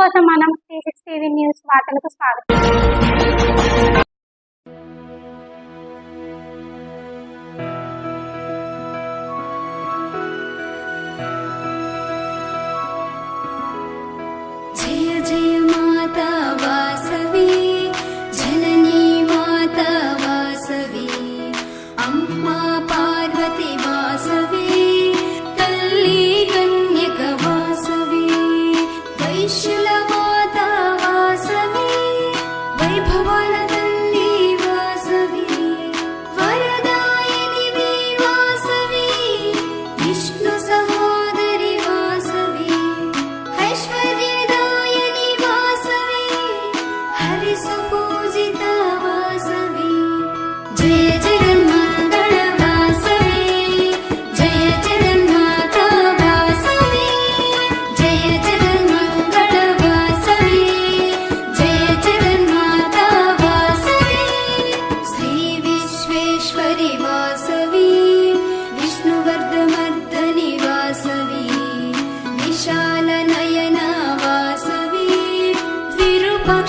కోసం మనం three six TV news వార్తలకు స్వాగతం.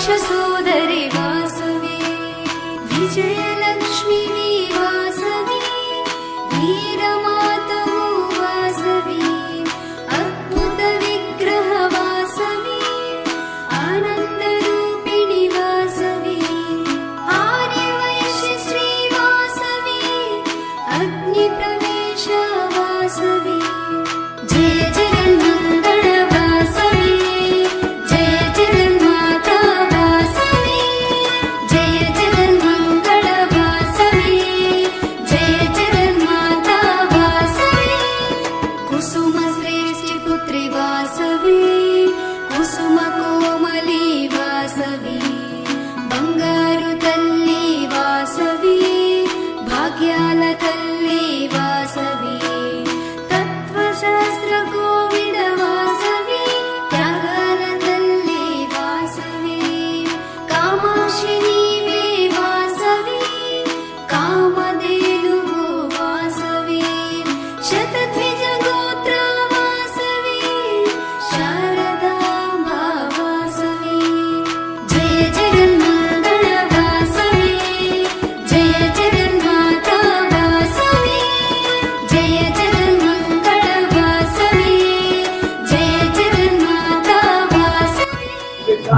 सोदरी वासवे विजय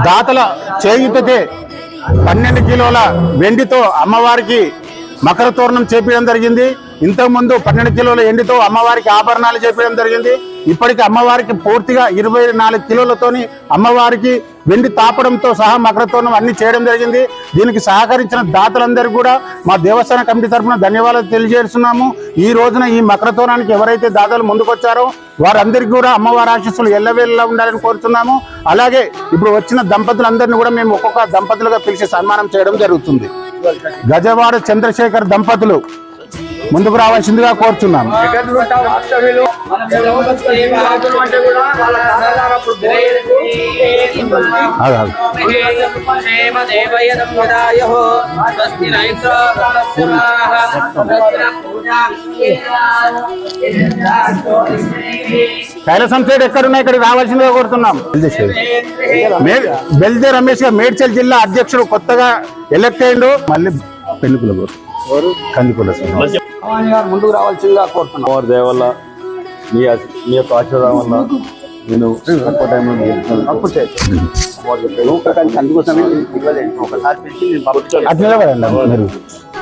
దాతల చేయుతతే పన్నెండు కిలోల వెండితో అమ్మవారికి మకర తోరణం చేపించడం జరిగింది. ఇంతకుముందు పన్నెండు కిలోల ఎండితో అమ్మవారికి ఆభరణాలు చేపించడం జరిగింది. ఇప్పటికి అమ్మవారికి పూర్తిగా ఇరవై నాలుగు కిలోలతోని అమ్మవారికి వెండి తాపడంతో సహా మకర అన్ని చేయడం జరిగింది. దీనికి సహకరించిన దాతలందరికీ కూడా మా దేవస్థాన కమిటీ తరఫున ధన్యవాదాలు తెలియజేస్తున్నాము. ఈ రోజున ఈ మకరతోనానికి ఎవరైతే దాతలు ముందుకొచ్చారో వారందరికీ కూడా అమ్మవారి ఆశీస్సులు ఎల్లవేళలా ఉండాలని కోరుతున్నాము. అలాగే ఇప్పుడు వచ్చిన దంపతులందరినీ కూడా మేము ఒక్కొక్క దంపతులుగా పిలిచి సన్మానం చేయడం జరుగుతుంది. గజవాడ చంద్రశేఖర్ దంపతులు ముందుకు రావాల్సిందిగా కోరుతున్నాను కైలాసం సైడ్ ఎక్కడున్నా ఇక్కడికి రావాల్సిందిగా కోరుతున్నాం. బెల్దే రమేష్ గారు మేడ్చల్ జిల్లా అధ్యక్షుడు కొత్తగా ఎలక్ట్ అయ్యిండు. మళ్ళీ పెళ్ళికుల కందికుల ముందుకు రావాల్సిందిగా కోరుతున్నాం. అమ్మవారి దయ వల్ల మీ మీ యొక్క ఆశీర్వాదం వల్ల నేను తక్కువ టైంలో చేయొచ్చు. అందుకోసమే ఇవ్వలేదు ఒకసారి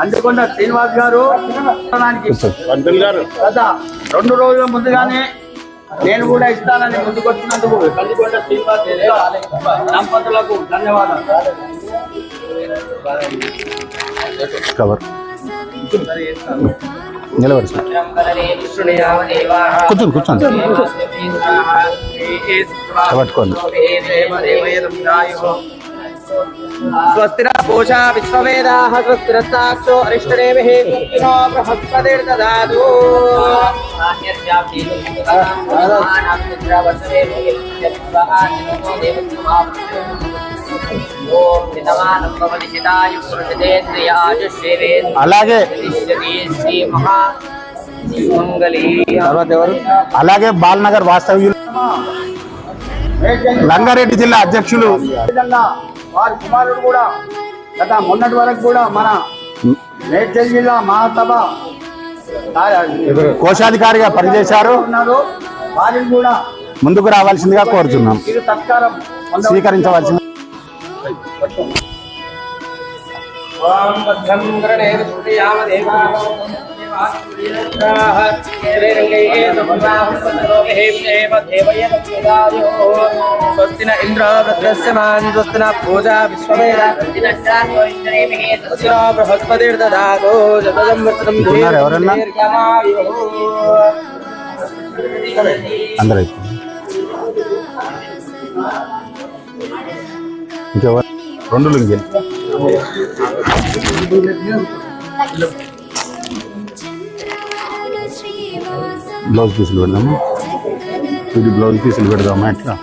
అందుకొండ శ్రీనివాస్ గారు గత రెండు రోజుల ముందుగానే నేను కూడా ఇస్తానని ముందుకొచ్చినందుకు కందికొండ శ్రీనివాస్ దంపతులకు ధన్యవాదాలు కవర్ నిలబడి కూర్చోండి కూర్చోండి పట్టుకోండి పూషా విశ్వవేదాః స్వస్తి రస్తాక్షో అరిష్టనేమిః స్వస్తినో బృహస్పతిర్దదాతు అలాగే తర్వాత ఎవరు అలాగే బాలనగర్ వాస్తవ్యులు రంగారెడ్డి జిల్లా అధ్యక్షులు వారి కుమారుడు కూడా గత మొన్నటి వరకు కూడా మన మేడ్చల్ జిల్లా మహాసభ కోశాధికారిగా పనిచేశారు. వారిని కూడా ముందుకు రావాల్సిందిగా కోరుతున్నాం స్వీకరించవలసింది ఓం భద్రం కరణే విష్ణుయామదేవాః స్వస్తి న ఇంద్ర వృత్రస్య మాన్ స్వస్తి న పూజా విశ్వవేద స్వస్తి న బృహస్పతిర్దదాతు జపదం వృత్రం ఉన్నారు ఎవరన్నా? అందరూ అయిపోయింది. ఇంకెవరు రెండు లుంగీలు బ్లౌజ్ పీసులు పెడదాము ఇది బ్లౌజ్ పీసులు పెడదామా ఎట్లా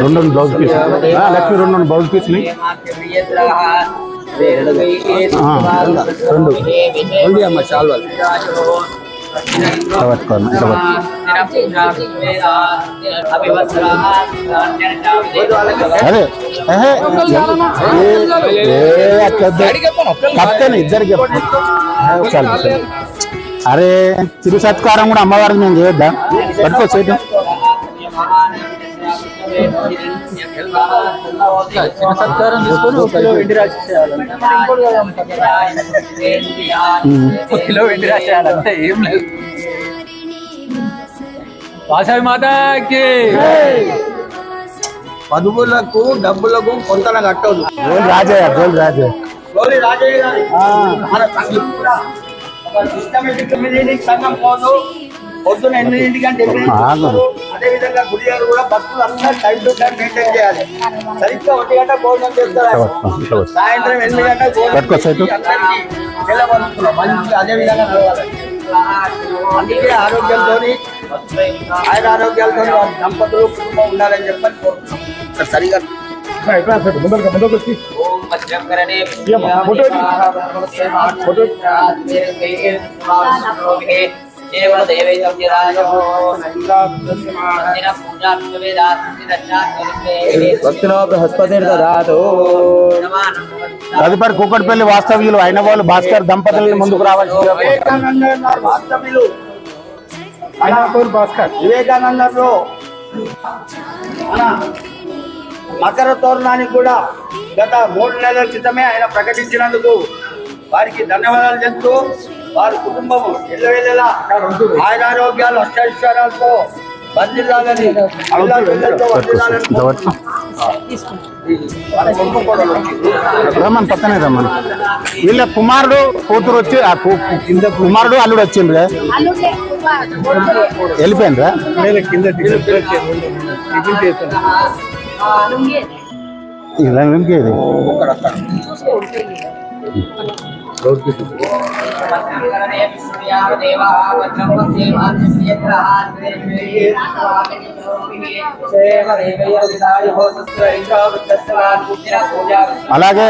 రెండు బ్లౌజ్ పీసులు ఆ, లక్ష్మి రెండు బ్లౌజ్ పీసులు ఆ, రెండు ఉంది అమ్మ చాలు ఇట్లా ఇట్లా అదే ఏహే, ఏ- ఏ అట్లా కప్తాను ఇద్దరికి చెప్పు. చాలు. అరే తిరు సత్కారం కూడా అమ్మవారికి మేము చేయొద్దా? పట్టుకో చేయటం సత్కారం తీసుకొని కిలో వెండి రాసి ఒక కిలో వెండి రాసేయాలంటే ఏం లేదు. వాసావి మాతాకి. పదువులకు డబ్బులకు కొంతన కట్టదు గోల్ రాజయ్య రాజయ్య. గౌరీ. రాజయ్య సిస్టమేటిక్ కమ్యూనిటీ సంఘం పోదు. పొద్దున ఎనిమిదింటికి అంటే ఆగు. అదే విధంగా గుడి గారు కూడా భక్తులు అందరూ టైం టు టైం మెయింటైన్ చేయాలి. సరిగ్గా ఒంటి గంట భోజనం చేస్తారు. సాయంత్రం ఎనిమిది గంటలకు భోజనం నిలబడుతున్నాం మంచి అదే విధంగా నడవాలి. అందుకే ఆరోగ్యంతో ఆయన ఆరోగ్యాలతో దంపతులు కుటుంబం ఉండాలని చెప్పని కోరుతున్నాం ఇక్కడ సరిగా భక్తులో బృహస్పతిర్దదాతు తదుపరి కూకట్పల్లి వాస్తవ్యులు అయిన వాళ్ళు భాస్కర్ దంపతులను ముందుకు రావాల్సిందిగా వాస్తవ్యులు భాస్కర్ వివేకానందంలో మన మకర తోరణానికి కూడా గత మూడు నెలల క్రితమే ఆయన ప్రకటించినందుకు వారికి ధన్యవాదాలు చెప్తూ వారి కుటుంబం అష్టైశ్వర్యాలతో పట్టుకో వారి కుటుంబం కూడా వచ్చింది. రమ్మని పక్కనే రమ్మని. వీళ్ళ కుమారుడు కూతురు వచ్చి ఆ కింద కుమారుడు అల్లుడు వచ్చిండ్రు వెళ్ళిపోయిండ్రా? ఇలా ఇంకేది అలాగే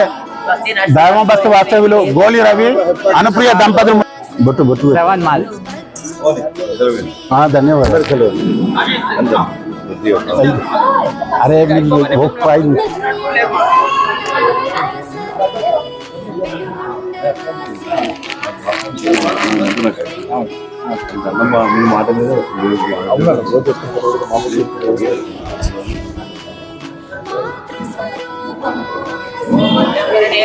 ధర్మబస్తు వాస్తవ్యులు గోలి రవి అనుప్రియ దంపతులు బొట్టు బొట్టు ఆ, ధన్యవాదాలు అరే మీకు ఒక ఫైవ్ మీ మాట మీద శ్రీ శ్రీమతే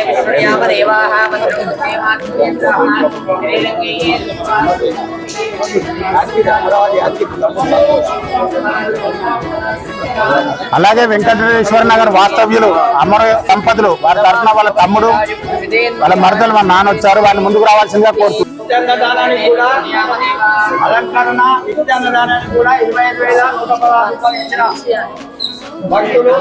విష్ణుయామదేవాః మంత్రం అలాగే వెంకటేశ్వర నగర్ వాస్తవ్యులు అమర దంపతులు వారి తరఫున వాళ్ళ తమ్ముడు వాళ్ళ మరదలు వాళ్ళ నాన్న వచ్చారు. వాళ్ళని ముందుకు రావాల్సిందిగా కోరుతున్నాను నిత్యాన్నదానానికి కూడా అలంకరణ నిత్యాన్నదానానికి కూడా ఇరవై ఐదు వేల నూట పదహారు రూపాయలు ఇచ్చిన భక్తులు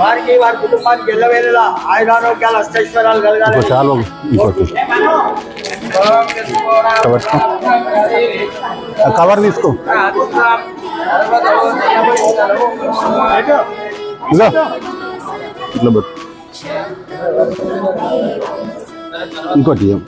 వారికి వారి కుటుంబానికి ఎల్లవేళలా ఆయురారోగ్యాలు అష్టైశ్వర్యాలు కలగాలి ఇంకో చాలు ఇంకోటి ఆ కవర్ తీసుకో ఇదో ఇట్లా పెట్టు ఇంకోటి ఇయ్యం.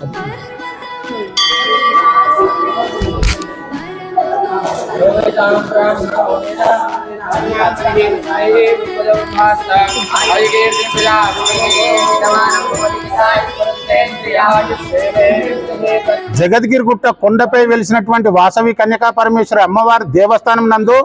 జగద్గిరిగుట్ట కొండపై వెలిసినటువంటి వాసవి కన్యకా పరమేశ్వరి అమ్మవారి దేవస్థానం నందు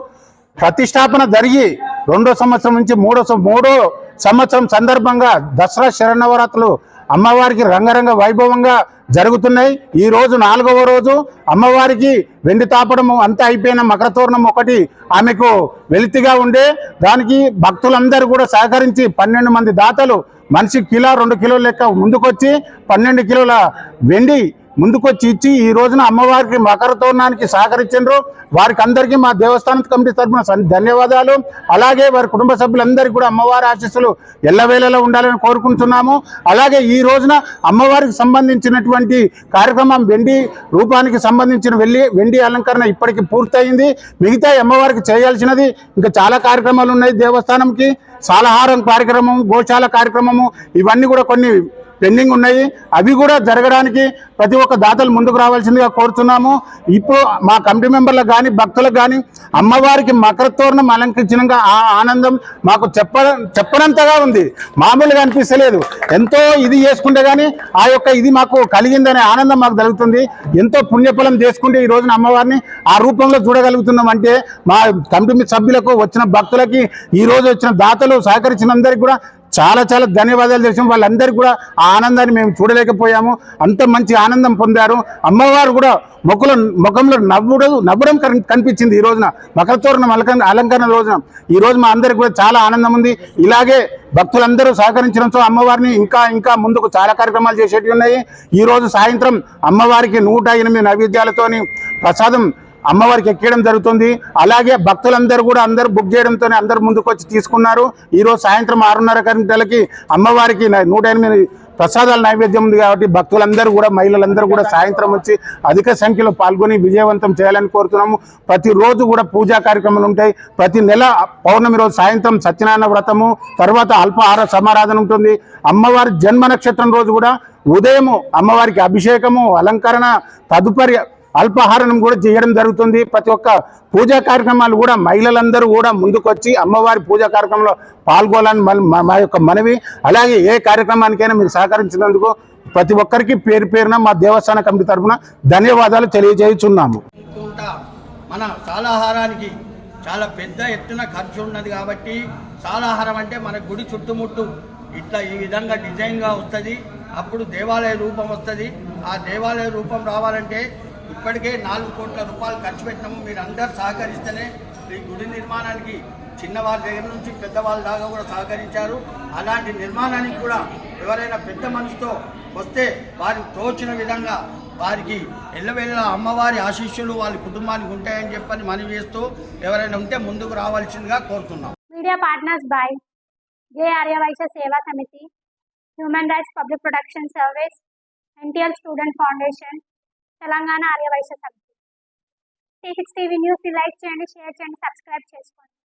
ప్రతిష్టాపన జరిగి రెండో సంవత్సరం నుంచి మూడో మూడో సంవత్సరం సందర్భంగా దసరా శరణవరాత్రులు అమ్మవారికి రంగరంగ వైభవంగా జరుగుతున్నాయి. ఈ రోజు నాలుగవ రోజు అమ్మవారికి వెండి తాపడము అంతా అయిపోయిన మకరతోరణం ఒకటి ఆమెకు వెలితిగా ఉండే. దానికి భక్తులందరూ కూడా సహకరించి పన్నెండు మంది దాతలు మనిషి కిలో రెండు కిలోల లెక్క ముందుకొచ్చి పన్నెండు కిలోల వెండి ముందుకొచ్చి ఇచ్చి ఈ రోజున అమ్మవారికి మకర తోరణానికి సహకరించారు వారికి అందరికీ మా దేవస్థానం కమిటీ తరఫున ధన్యవాదాలు. అలాగే వారి కుటుంబ సభ్యులందరికీ కూడా అమ్మవారి ఆశీస్సులు ఎల్లవేళలా ఉండాలని కోరుకుంటున్నాము. అలాగే ఈ రోజున అమ్మవారికి సంబంధించినటువంటి కార్యక్రమం వెండి రూపానికి సంబంధించిన వెళ్ళి వెండి అలంకరణ ఇప్పటికి పూర్తయింది. మిగతా అమ్మవారికి చేయాల్సినది ఇంకా చాలా కార్యక్రమాలు ఉన్నాయి దేవస్థానంకి. సాలహారం కార్యక్రమం గోశాల కార్యక్రమము ఇవన్నీ కూడా కొన్ని పెండింగ్ ఉన్నాయి. అవి కూడా జరగడానికి ప్రతి ఒక్క దాతలు ముందుకు రావాల్సిందిగా కోరుతున్నాము. ఇప్పుడు మా కమిటీ మెంబర్లకు కానీ భక్తులకు కానీ అమ్మవారికి మకర తోరణం ఆ ఆనందం మాకు చెప్ప చెప్పనంతగా ఉంది. మామూలుగా అనిపిస్తలేదు. ఎంతో ఇది చేసుకుంటే కానీ ఆ యొక్క ఇది మాకు కలిగిందనే ఆనందం మాకు జరుగుతుంది. ఎంతో పుణ్యఫలం చేసుకుంటే ఈ రోజున అమ్మవారిని ఆ రూపంలో చూడగలుగుతున్నాం అంటే మా కమిటీ సభ్యులకు వచ్చిన భక్తులకి ఈ రోజు వచ్చిన దాతలు సహకరించినందరికీ కూడా చాలా చాలా ధన్యవాదాలు చేసాం వాళ్ళందరికీ కూడా ఆ ఆనందాన్ని మేము చూడలేకపోయాము. అంత మంచి ఆనందం పొందారు. అమ్మవారు కూడా మొక్కల ముఖంలో నవ్వుడు నవ్వడం కనిపించింది ఈ రోజున. మకర తోరణం అలంకరణ రోజున. ఈ రోజు మా అందరికి కూడా చాలా ఆనందం ఉంది. ఇలాగే భక్తులందరూ సహకరించడంతో అమ్మవారిని ఇంకా ఇంకా ముందుకు చాలా కార్యక్రమాలు చేసేటివి ఉన్నాయి. ఈ రోజు సాయంత్రం అమ్మవారికి నూట ఎనిమిది నైవేద్యాలతోని ప్రసాదం అమ్మవారికి ఎక్కేయడం జరుగుతుంది. అలాగే భక్తులందరూ కూడా అందరూ బుక్ చేయడంతో అందరూ ముందుకు వచ్చి తీసుకున్నారు ఈరోజు సాయంత్రం ఆరున్నర గంటలకి అమ్మవారికి నూట ఎనిమిది ప్రసాదాల నైవేద్యం ఉంది కాబట్టి భక్తులందరూ కూడా మహిళలందరూ కూడా సాయంత్రం వచ్చి అధిక సంఖ్యలో పాల్గొని విజయవంతం చేయాలని కోరుతున్నాము. ప్రతిరోజు కూడా పూజా కార్యక్రమాలు ఉంటాయి. ప్రతి నెల పౌర్ణమి రోజు సాయంత్రం సత్యనారాయణ వ్రతము తర్వాత అల్పాహార సమారాధన ఉంటుంది. అమ్మవారి జన్మ నక్షత్రం రోజు కూడా ఉదయము అమ్మవారికి అభిషేకము అలంకరణ తదుపరి అల్పాహారం కూడా చేయడం జరుగుతుంది. ప్రతి ఒక్క పూజా కార్యక్రమాలు కూడా మహిళలందరూ కూడా ముందుకొచ్చి అమ్మవారి పూజా కార్యక్రమంలో పాల్గొనాలని మా- యొక్క మనవి. అలాగే ఏ కార్యక్రమానికైనా మీరు సహకరించినందుకు ప్రతి ఒక్కరికి పేరు పేరున మా దేవస్థాన కమిటీ తరఫున ధన్యవాదాలు తెలియజేయుచున్నాము. మన సాలాహారానికి చాలా పెద్ద ఎత్తున ఖర్చు ఉన్నది కాబట్టి సాలాహారం అంటే మన గుడి చుట్టుముట్టు ఇట్లా ఈ విధంగా డిజైన్గా వస్తుంది. అప్పుడు దేవాలయ రూపం వస్తుంది. ఆ దేవాలయ రూపం రావాలంటే ఇప్పటికే నాలుగు కోట్ల రూపాయలు ఖర్చు పెట్టినాము. మీరు అందరు సహకరిస్తేనే ఈ గుడి నిర్మాణానికి చిన్నవారి దగ్గర నుంచి పెద్దవాళ్ళ దాకా కూడా సహకరించారు. అలాంటి నిర్మాణానికి కూడా ఎవరైనా పెద్ద మనసుతో వస్తే వారికి తోచిన విధంగా వారికి ఎల్లవేళ అమ్మవారి ఆశీస్సులు వాళ్ళ కుటుంబానికి ఉంటాయని చెప్పని మనవి చేస్తూ ఎవరైనా ఉంటే ముందుకు రావాల్సిందిగా కోరుతున్నాం. Media partners by J Aryavaishya Seva Samiti human rights public production service NTL student foundation Telangana Aryavaishya Samiti. T six TV news like చేయండి షేర్ చేయండి సబ్స్క్రైబ్ చేసుకోండి.